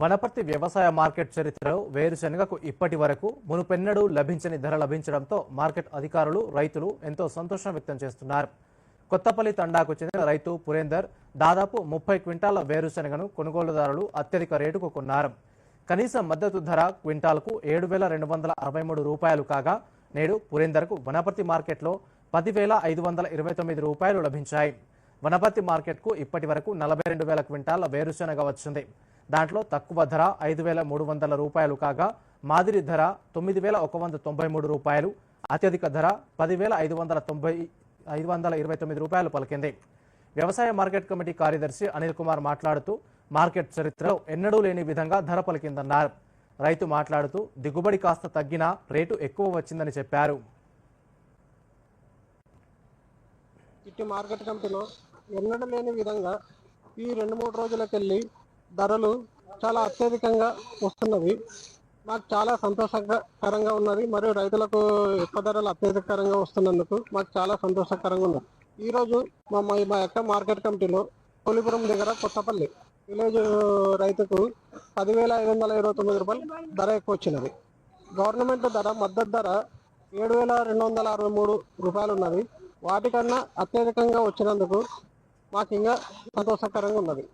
వనపర్తి వ్యవసాయ మార్కెట్ చరిత్రలో వేరుశెనగకు ఇప్పటి వరకు మునుపెన్నడూ లభించని ధర లభించడంతో మార్కెట్ అధికారులు రైతులు ఎంతో సంతోషం వ్యక్తం చేస్తున్నారు. కొత్తపల్లి తండాకు చెందిన రైతు పురేందర్ దాదాపు ముప్పై క్వింటాల వేరుశెనగను కొనుగోలుదారులు అత్యధిక రేటుకు కొన్నారు. కనీస మద్దతు ధర క్వింటాల్కు ఏడు వేల రెండు వందల అరవై మూడు రూపాయలు కాగా నేడు పురేందర్కు వనపర్తి మార్కెట్లో పదివేల ఐదు వందల ఇరవై తొమ్మిది రూపాయలు లభించాయి. వనపర్తి మార్కెట్కు ఇప్పటి వరకు నలభై రెండు వేల క్వింటాల వేరుశెనగ వచ్చింది. దాంట్లో తక్కువ ధర ఐదు వేల మూడు వందల రూపాయలు కాగా మాదిరి ధర తొమ్మిది వేల ఒక వంద తొంభై మూడు రూపాయలు అత్యధిక ధర పదివేల ఐదు వందల తొంభై ఐదు వందల ఇరవై తొమ్మిది రూపాయలు పలికింది. వ్యవసాయ మార్కెట్ కమిటీ కార్యదర్శి అనిల్ కుమార్ మాట్లాడుతూ మార్కెట్ చరిత్రలో ఎన్నడూ లేని విధంగా ధర పలికిందన్నారు. రైతు మాట్లాడుతూ దిగుబడి కాస్త తగ్గినా రేటు ఎక్కువ వచ్చిందని చెప్పారు. ఇటు మార్కెట్ కమిటీలో ఎన్నడూ లేని విధంగా ఈ రెండు మూడు రోజులకెళ్ళి ధరలు చాలా అత్యధికంగా వస్తున్నవి. మాకు చాలా సంతోషకరంగా ఉన్నది. మరియు రైతులకు ఎక్కువ ధరలు అత్యధికరంగా వస్తున్నందుకు మాకు చాలా సంతోషకరంగా ఉన్నది. ఈరోజు మా మా మా యొక్క మార్కెట్ కమిటీలో కొలిపురం దగ్గర కొత్తపల్లి విలేజ్ రైతుకు పదివేల ఐదు వందల ఇరవై తొమ్మిది రూపాయలు ధర ఎక్కువ వచ్చినది. గవర్నమెంట్ ధర మద్దతు ధర ఏడు వేల రెండు వందల అరవై మూడు రూపాయలు ఉన్నది. వాటికన్నా అత్యధికంగా వచ్చినందుకు మాకు ఇంకా సంతోషకరంగా ఉన్నది.